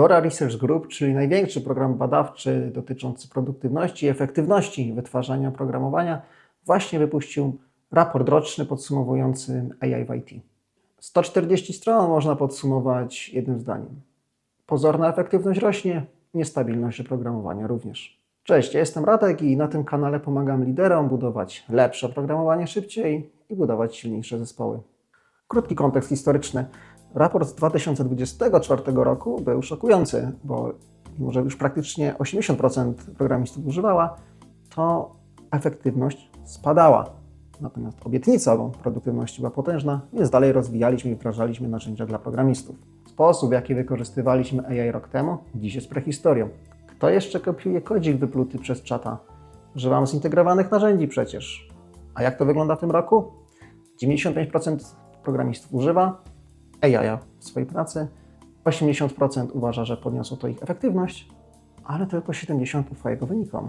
Dora Research Group, czyli największy program badawczy dotyczący produktywności i efektywności wytwarzania oprogramowania, właśnie wypuścił raport roczny podsumowujący AI w IT. 140 stron można podsumować jednym zdaniem. Pozorna efektywność rośnie, niestabilność oprogramowania również. Cześć, ja jestem Radek i na tym kanale pomagam liderom budować lepsze oprogramowanie szybciej i budować silniejsze zespoły. Krótki kontekst historyczny. Raport z 2024 roku był szokujący, bo mimo, że już praktycznie 80% programistów używała, to efektywność spadała. Natomiast obietnica bo produktywności była potężna, więc dalej rozwijaliśmy i wdrażaliśmy narzędzia dla programistów. Sposób, w jaki wykorzystywaliśmy AI rok temu, dziś jest prehistorią. Kto jeszcze kopiuje kodzik wypluty przez czata? Używamy zintegrowanych narzędzi przecież. A jak to wygląda w tym roku? 95% programistów używa AI w swojej pracy, 80% uważa, że podniosło to ich efektywność, ale tylko 70% ufa jego wynikom.